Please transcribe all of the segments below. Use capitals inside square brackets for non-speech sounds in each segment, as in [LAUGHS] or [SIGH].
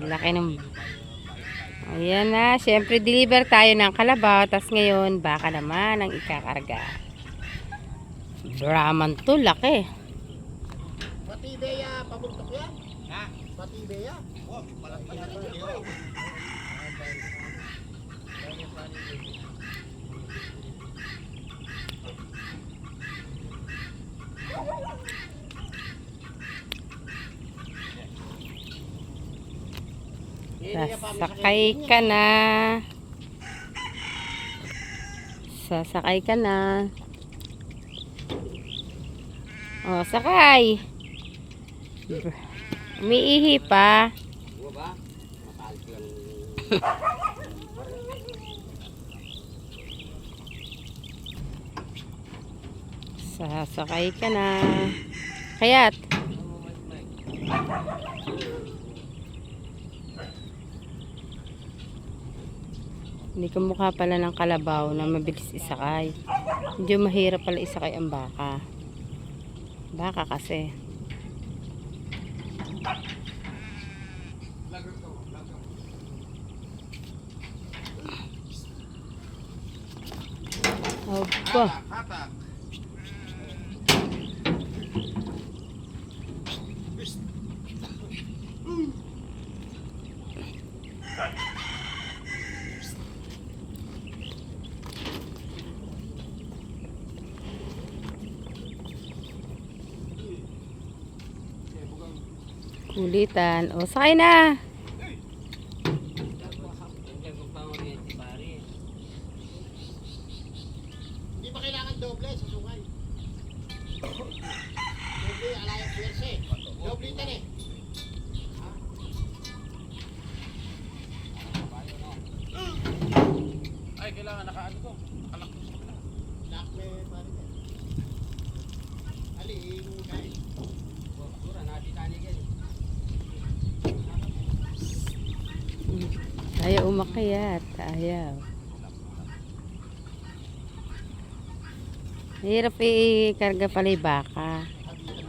Laki ng... Ayan na. Siyempre, deliver tayo ng kalabaw. Tapos ngayon, baka naman ang ikakarga. Brahman to, laki. Pati Bea, pabuntok yan. Ha? Pati Bea. Sasakay ka na. Sasakay ka na. O, sakay. Umiihi pa. Sasakay ka na. Kayat. Hindi ka mukha pala ng kalabaw na mabilis isakay. Medyo mahirap pala isakay ang baka. Baka kasi. Aba. Kulitan. O, sakay na. Hindi ba kailangan doble sa sungay? Doble, alayang pwersa eh. Doble itan eh. Ay, kailangan nakaano to. Anak ko sa kabila. Lock me, pare. Ali, guys. Ayaw umakyat. Ayaw. Mahirap i-karga pala yung baka.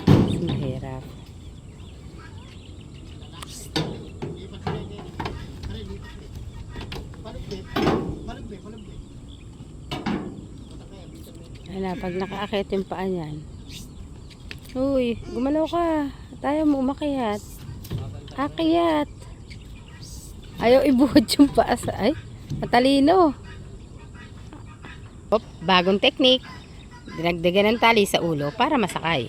Mas mahirap. Ano, pag nakaakit yung paa niyan. Uy, gumalaw ka. Tayo mo umakyat. Akyat. Ayaw ibuhod yung paa sa... Ay, matalino. Op, bagong technique. Dinagdagan ng tali sa ulo para masakay.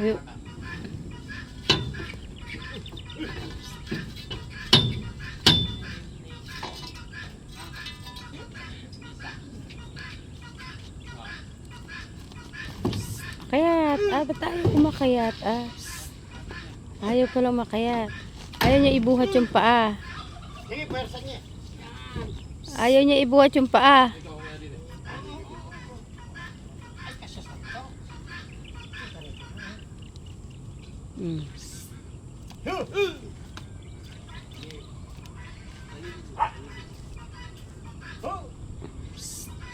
Ay, Ah, ba't tayo kumakayat? Ah. Ayaw pala makayat. Ayaw niya ibuhat yung paa. Ayaw niya ibuhat yung paa. Hmm.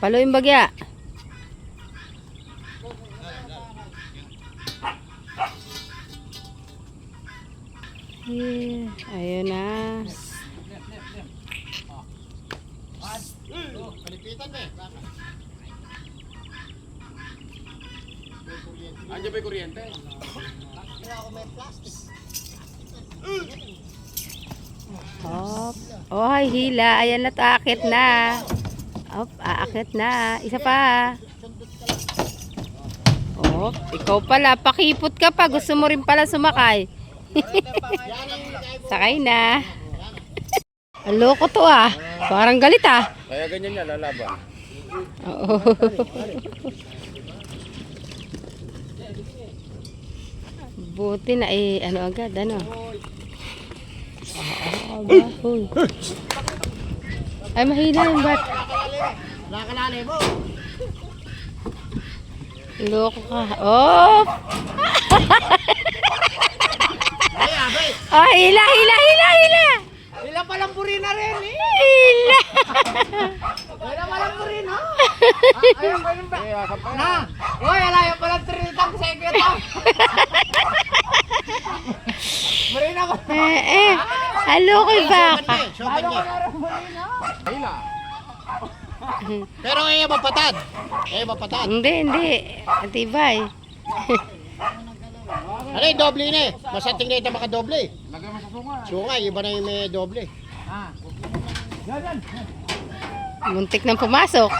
Palo yung bagya. Eh, ayun na. Andiyan ba yung kuryente? Hop. Oh, ay, hila. Ayan na, aakit na. Hop, aakit na. Isa pa. Oh, ikaw pala. Pakipot ka pa. Gusto mo rin pala sumakay. [LAUGHS] Sakay na. Ang loko to ah. Parang galit ah. Kaya ganyan yan, lalaban. Oo. Buti na eh, ano agad, ano? Ah, ba? Uy. Ay, mahina yung bat. Nakakalali mo. Loko ka. Oh! [LAUGHS] Oh, hila, hila, hila, hila! Ilan palang buri na rin eh. Hila! Ay, namalan mo rin, ha? Ayun ba yun ba? Na! Uy, alayo pala trinitang sa ikita. Marina ko. [LAUGHS] Eh, eh. Halo kay baka. Halo ko na rin Marina. Pero ngayon mapatad. Ngayon mapatad. Hindi, hindi. Atibay. [LAUGHS] Ano yung doble na eh? Masating na ito makadoble. Lagay mo sa sunga. Sungay, iba na yung may doble. Muntik nang pumasok.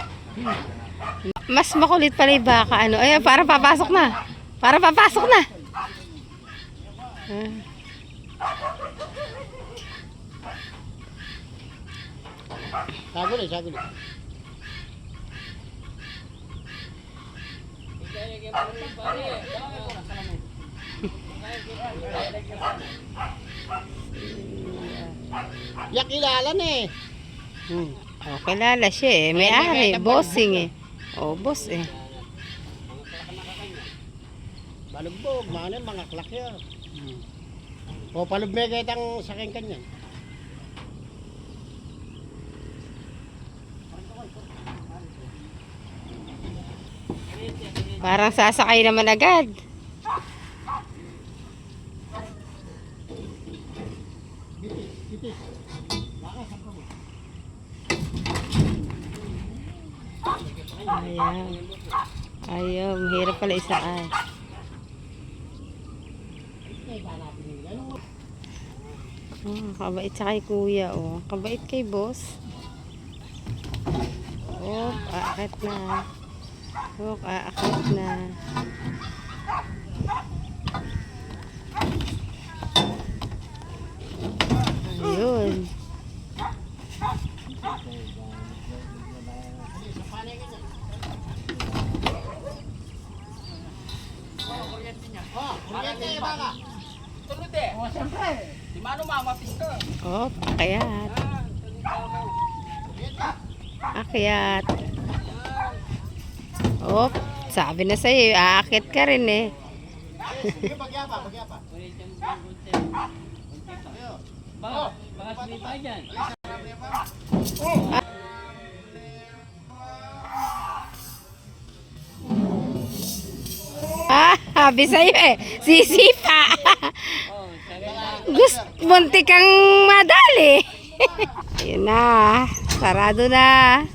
Mas makulit pala yung baka. Ano? Ayan, para papasok na. Para papasok na. Ah. Saguli, saguli. Yak kilala na eh. Hmm. Oh, kilala siya eh. May ari, bossing eh. Oh, boss eh. Balugbog, mana mga klak yan. Hmm. O palubme kahit ang saking kanyan. Parang sasakay naman agad. Bitis, bitis. Baka sa mo. Ayaw. Ayaw, mahirap pala isaan. Oh, kabait sa kay kuya, oh. Kabait kay boss. Oh, aakit na. Oh, aakit na. Ayun. Oh, kuryente baka. Tulad eh. Oh, siyempre. Di mano mama pisto. Oh, akyat. Akyat. Oh, sabi na sa'yo, aakit ka rin eh. Sige, pagyapa, pagyapa. Baka, baka sumita dyan. Ah, sabi sa'yo eh, [LAUGHS] sisipa. Gusto, munti kang madali. [LAUGHS] Ayun na, sarado na.